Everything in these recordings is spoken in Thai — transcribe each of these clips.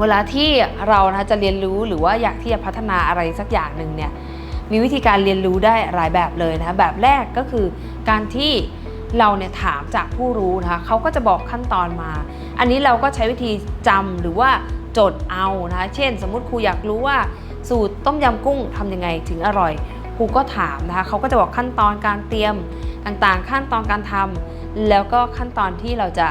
เวลาที่เรานะจะเรียนรู้หรือว่าอยากที่จะพัฒนาอะไรสักอย่างหนึ่งเนี่ยมีวิธีการเรียนรู้ได้หลายแบบเลยนะแบบแรกก็คือการที่เราเนี่ยถามจากผู้รู้นะคะเขาก็จะบอกขั้นตอนมา อันนี้เราก็ใช้วิธีจำหรือว่าจดเอานะคะเช่น สมมุติครูอยากรู้ว่าสูตรต้มยำกุ้งทำยังไงถึงอร่อยครูก็ถามนะคะเขาก็จะบอกขั้นตอนการเตรียมต่างๆ ขั้นตอนการทำแล้วก็ขั้นตอนที่เราจะ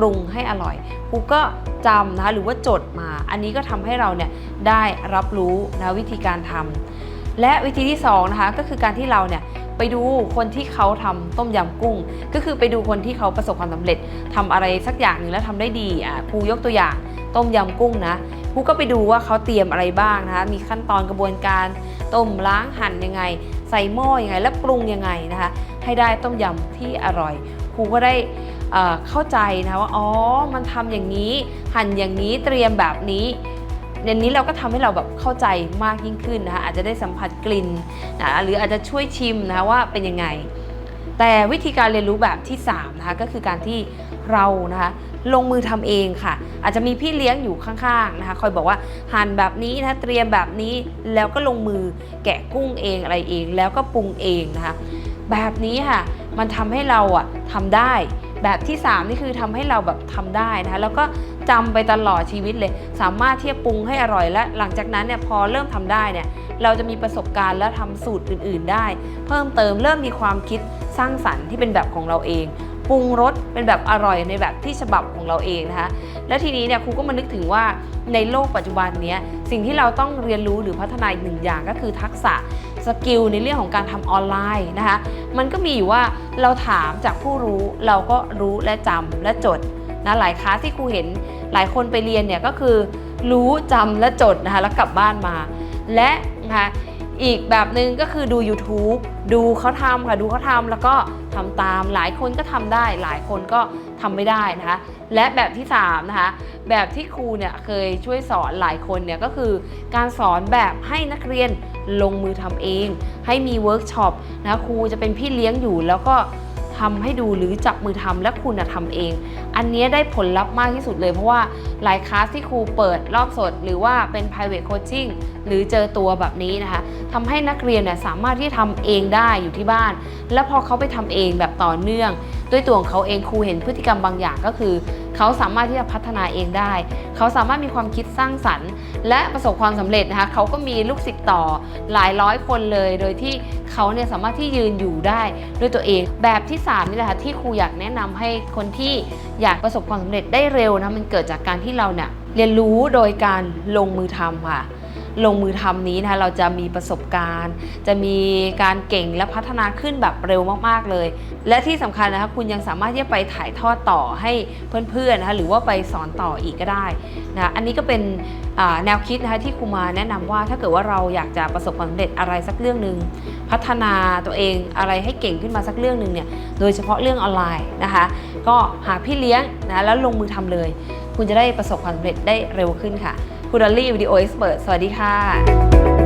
ปรุงให้อร่อยครูก็จำนะคะหรือว่าจดมา อันนี้ก็ทำให้เราเนี่ยได้รับรู้นะวิธีการทำและวิธีที่สองนะคะก็คือการที่เราเนี่ยไปดูคนที่เขาทำต้มยำกุ้ง ก็คือไปดูคนที่เขาประสบความสำเร็จทำอะไรสักอย่างหนึ่งแล้วทำได้ดีอะครูยกตัวอย่างต้มยำกุ้งนะครูก็ไปดูว่าเขาเตรียมอะไรบ้างนะคะมีขั้นตอนกระบวนการต้มล้างหั่นยังไง ใส่หม้อยังไง และปรุงยังไงนะคะให้ได้ต้มยำที่อร่อยครูก็ได้ เข้าใจนะว่าอ๋อมันทำอย่างนี้หั่นอย่างนี้เตรียมแบบนี้ในนี้เราก็ทำให้เราแบบเข้าใจมากยิ่งขึ้นนะคะอาจจะได้สัมผัสกลิ่นนะหรืออาจจะช่วยชิมนะคะว่าเป็นยังไง แต่วิธีการเรียนรู้แบบที่3นะคะก็คือการที่เรานะคะลงมือทำเองค่ะ อาจจะมีพี่เลี้ยงอยู่ข้างๆนะคะคอยบอกว่าหั่นแบบนี้นะเตรียมแบบนี้แล้วก็ลงมือแกะกุ้งเองอะไรเอง แล้วก็ปรุงเองนะคะแบบนี้ค่ะมันทำให้เราอะทำได้ แบบที่ 3 นี่คือทำให้เราแบบทำได้นะคะแล้วก็จำไปตลอดชีวิตเลย สามารถที่จะปรุงให้อร่อยและหลังจากนั้นเนี่ยพอเริ่มทำได้เนี่ยเราจะมีประสบการณ์และทำสูตรอื่น ๆ ได้ เพิ่มเติมเริ่มมีความคิดสร้างสรรค์ที่เป็นแบบของเราเอง ปรุงรสเป็นแบบอร่อยในแบบที่ฉบับของเราเองนะคะ และทีนี้เนี่ยครูก็มานึกถึงว่าในโลกปัจจุบันนี้สิ่งที่เราต้องเรียนรู้หรือพัฒนาอีกหนึ่งอย่างก็คือทักษะสกิลในเรื่องของการทำออนไลน์นะคะ มันก็มีอยู่ว่าเราถามจากผู้รู้เราก็รู้และจำและจดนะหลายคลาสที่ครูเห็นหลายคนไปเรียนเนี่ยก็คือรู้จำและจดนะคะแล้วกลับบ้านมา และนะคะ อีกแบบหนึ่งก็คือดู YouTube ดูเขาทำค่ะดูเขาทำแล้วก็ทำตามหลายคนก็ทำได้ หลายคนก็ทำไม่ได้นะคะ และแบบที่3นะคะแบบที่ครูเนี่ยเคยช่วยสอนหลายคนเนี่ยก็คือการสอนแบบให้นักเรียนลงมือทำเอง ให้มีเวิร์กช็อปนะครูจะเป็นพี่เลี้ยงอยู่แล้วก็ทำให้ดูหรือจับมือทำและคุณนะทำเอง อันเนี้ยได้ผลลัพธ์มากที่สุดเลยเพราะว่าหลายคลาสที่ครูเปิดรอบสด หรือว่าเป็น private coaching หรือเจอตัวแบบนี้นะคะ ทำให้นักเรียนเนี่ยสามารถที่ทำเองได้อยู่ที่บ้าน แล้วพอเขาไปทำเองแบบต่อเนื่อง ด้วยตัวของเขาเองครูเห็นพฤติกรรมบางอย่างก็คือ เขาสามารถที่จะพัฒนาเองได้ เขาสามารถมีความคิดสร้างสรรค์ และประสบความสำเร็จนะคะเขาก็มีลูกศิษย์ต่อหลายร้อยคนเลย โดยที่เขาเนี่ยสามารถที่ยืนอยู่ได้ด้วยตัวเองแบบที่ 3 นี่แหละค่ะที่ครูอยากแนะนำให้คนที่อยากประสบความสำเร็จได้เร็วนะมันเกิดจากการที่เราเนี่ยเรียนรู้โดยการลงมือทำค่ะ ลงมือทำนี้นะคะเราจะมีประสบการณ์ จะมีการเก่งและพัฒนาขึ้นแบบเร็วมากๆเลย และที่สำคัญนะคะคุณยังสามารถที่จะไปถ่ายทอดต่อให้เพื่อนๆนะคะหรือว่าไปสอนต่ออีกก็ได้นะอันนี้ก็เป็นแนวคิดนะคะที่ครูมาแนะนำว่าถ้าเกิดว่าเราอยากจะประสบความสำเร็จอะไรสักเรื่องหนึ่งพัฒนาตัวเองอะไรให้เก่งขึ้นมาสักเรื่องหนึ่งเนี่ยโดยเฉพาะเรื่องออนไลน์นะคะ ก็หาพี่เลี้ยงนะแล้วลงมือทำเลย คุณจะได้ประสบความสำเร็จได้เร็วขึ้นค่ะ คุณดอลลี่วิดีโอเอ็กซ์เพรสสวัสดีค่ะ